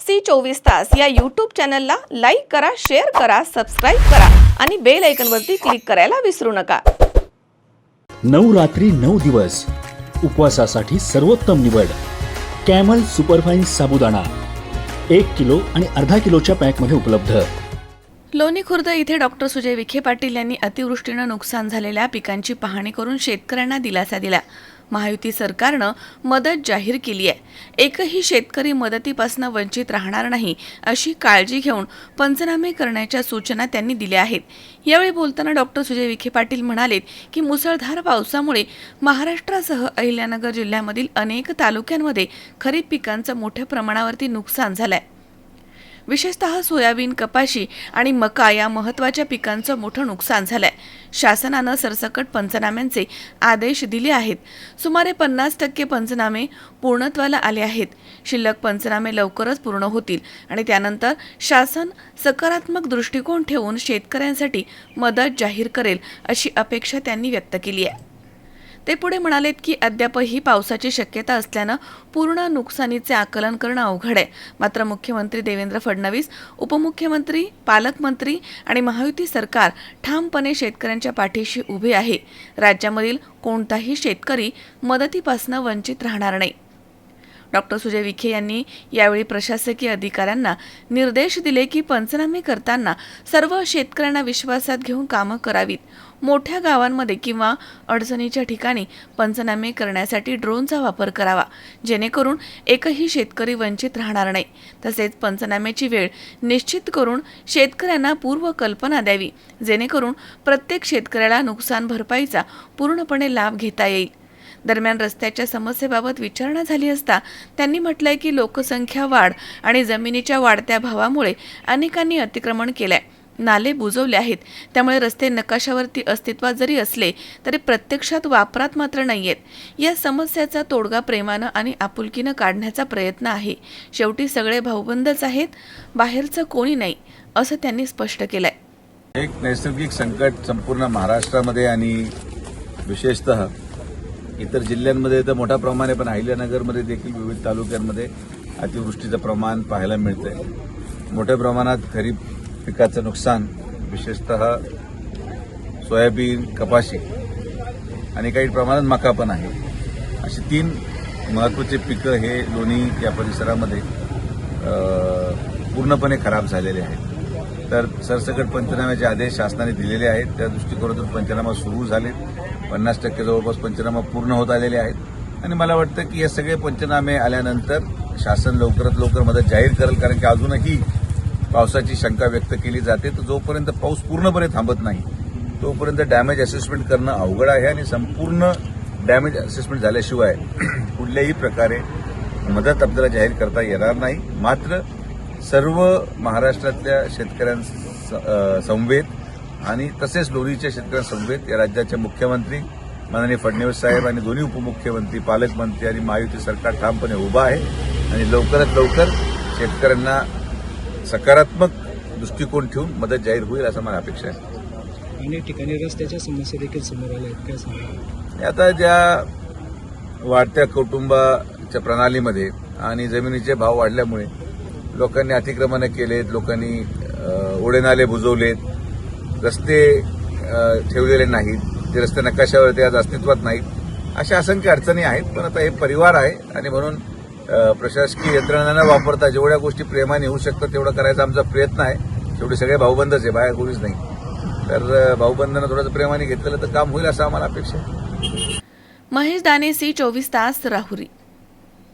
C चोवीस तास या यूट्यूब चॅनलला लाईक करा शेअर करा सबस्क्राईब करा आणि बेल ऐकनवरती क्लिक करायला विसरू नका. नऊ रात्री नऊ दिवस. उपवासासाठी सर्वोत्तम निवड. कॅमल सुपरफाईन साबुदाणा. एक किलो आणि अर्धा किलोच्या पॅकमध्ये उपलब्ध. लोणी खुर्द इथे डॉक्टर सुजय विखे पाटील यांनी अतिवृष्टीनं नुकसान झालेल्या पिकांची पाहणी करून शेतकऱ्यांना दिलासा दिला. महायुती सरकारनं मदत जाहीर केली आहे. एकही शेतकरी मदतीपासून वंचित राहणार नाही अशी काळजी घेऊन पंचनामे करण्याच्या सूचना त्यांनी दिल्या आहेत. यावेळी बोलताना डॉक्टर सुजय विखे पाटील म्हणालेत की मुसळधार पावसामुळे महाराष्ट्रासह अहिल्यानगर जिल्ह्यामधील अनेक तालुक्यांमध्ये खरीप पिकांचं मोठ्या प्रमाणावरती नुकसान झालं आहे विशेषतः सोयाबीन कपाशी आणि मका या महत्त्वाच्या पिकांचं मोठं नुकसान झालंय. शासनानं सरसकट पंचनाम्यांचे आदेश दिले आहेत. सुमारे पन्नास टक्के पंचनामे पूर्णत्वाला आले आहेत. शिल्लक पंचनामे लवकरच पूर्ण होतील आणि त्यानंतर शासन सकारात्मक दृष्टिकोन ठेवून शेतकऱ्यांसाठी मदत जाहीर करेल अशी अपेक्षा त्यांनी व्यक्त केली आहे. ते पुढे म्हणालेत की अद्यापही पावसाची शक्यता असल्यानं पूर्ण नुकसानीचे आकलन करणं अवघड आहे. मात्र मुख्यमंत्री देवेंद्र फडणवीस उपमुख्यमंत्री पालकमंत्री आणि महायुती सरकार ठामपणे शेतकऱ्यांच्या पाठीशी उभे आहे. राज्यामधील कोणताही शेतकरी मदतीपासून वंचित राहणार नाही. डॉक्टर सुजय विखे यांनी यावेळी प्रशासकीय अधिकाऱ्यांना निर्देश दिले की पंचनामे करताना सर्व शेतकऱ्यांना विश्वासात घेऊन कामं करावीत. मोठ्या गावांमध्ये किंवा अडचणीच्या ठिकाणी पंचनामे करण्यासाठी ड्रोनचा वापर करावा. जेणेकरून एकही शेतकरी वंचित राहणार नाही. तसेच पंचनाम्याची वेळ निश्चित करून शेतकऱ्यांना पूर्व कल्पना द्यावी. जेणेकरून प्रत्येक शेतकऱ्याला नुकसान भरपाईचा पूर्णपणे लाभ घेता येईल. दरम्यान रस्त्याच्या समस्येबाबत विचारणा झाली असता त्यांनी म्हटलंय की लोकसंख्या वाढ आणि जमिनीच्या वाढत्या भावामुळे अनेकांनी अतिक्रमण केलंय. नाले बुजवले आहेत. त्यामुळे रस्ते नकाशावरती अस्तित्वात जरी असले तरी प्रत्यक्षात वापरात मात्र नाहीयेत. या समस्याचा तोडगा प्रेमानं आणि आपुलकीनं काढण्याचा प्रयत्न आहे. शेवटी सगळे भाऊबंदच आहेत. बाहेरचं कोणी नाही असं त्यांनी स्पष्ट केलंय. एक नैसर्गिक संकट संपूर्ण महाराष्ट्रामध्ये आणि विशेषतः इतर जिल्ह्यांमध्ये तर मोठ्या प्रमाणे पण अहिल्यानगरमध्ये देखील विविध तालुक्यांमध्ये अतिवृष्टीचं प्रमाण पाहायला मिळतंय. मोठ्या प्रमाणात खरीप पिकाचं नुकसान विशेषतः सोयाबीन कपाशी आणि काही प्रमाणात मका पण आहे. अशी तीन महत्त्वाचे पिकं हे लोणी या परिसरामध्ये पूर्णपणे खराब झालेले आहेत. तर सरसकट पंचनाम्याचे आदेश शासनाने दिलेले आहेत. त्या दृष्टिकोनातून पंचनामा सुरू झालेत. पन्नास टक्के जवळपास पंचनामा पूर्ण होत आलेले आहेत. आणि मला वाटतं की हे सगळे पंचनामे आल्यानंतर शासन लवकरात लवकर मदत जाहीर करेल कारण की अजूनही पावसाची शंका व्यक्त केली जाते. तर जोपर्यंत पाऊस पूर्णपणे थांबत नाही तोपर्यंत डॅमेज असेसमेंट करणं अवघड आहे आणि संपूर्ण डॅमेज असेसमेंट झाल्याशिवाय कुठल्याही प्रकारे मदत आपल्याला जाहीर करता येणार नाही. मात्र सर्व महाराष्ट्रातल्या शेतकऱ्यां समवेत आणि तसेच लोणीच्या शेतकऱ्यांसमवेत या राज्याचे मुख्यमंत्री माननीय फडणवीस साहेब आणि दोन्ही उपमुख्यमंत्री पालकमंत्री आणि महायुती सरकार ठामपणे उभं आहे आणि लवकरात लवकर शेतकऱ्यांना सकारात्मक दृष्टिकोन ठेवून मदत जाहीर होईल असं मला अपेक्षा आहे. अनेक ठिकाणी रस्त्याच्या समस्या देखील समोर आल्या आहेत. काय सांगा आता ज्या वाढत्या कुटुंबाच्या प्रणालीमध्ये आणि जमिनीचे भाव वाढल्यामुळे लोकांनी अतिक्रमणं केलेत लोकांनी ओढेनाले बुजवलेत रस्ते ठेवलेले नाहीत. ते रस्ते नकाशावरती आज अस्तित्वात नाहीत. अशा असंख्य अडचणी आहेत पण आता हे परिवार आहे आणि म्हणून प्रशासकीय यंत्रणा न वापरता जेवढ्या गोष्टी प्रेमाने होऊ शकतात तेवढं करायचा आमचा प्रयत्न आहे. शेवटी सगळे भाऊबंदच आहे बाहेर कोणीच नाही. तर भाऊबंधनं थोडंसं प्रेमाने घेतलेलं तर काम होईल असं आम्हाला अपेक्षा आहे. महेश दाने सी चोवीस तास राहुरी.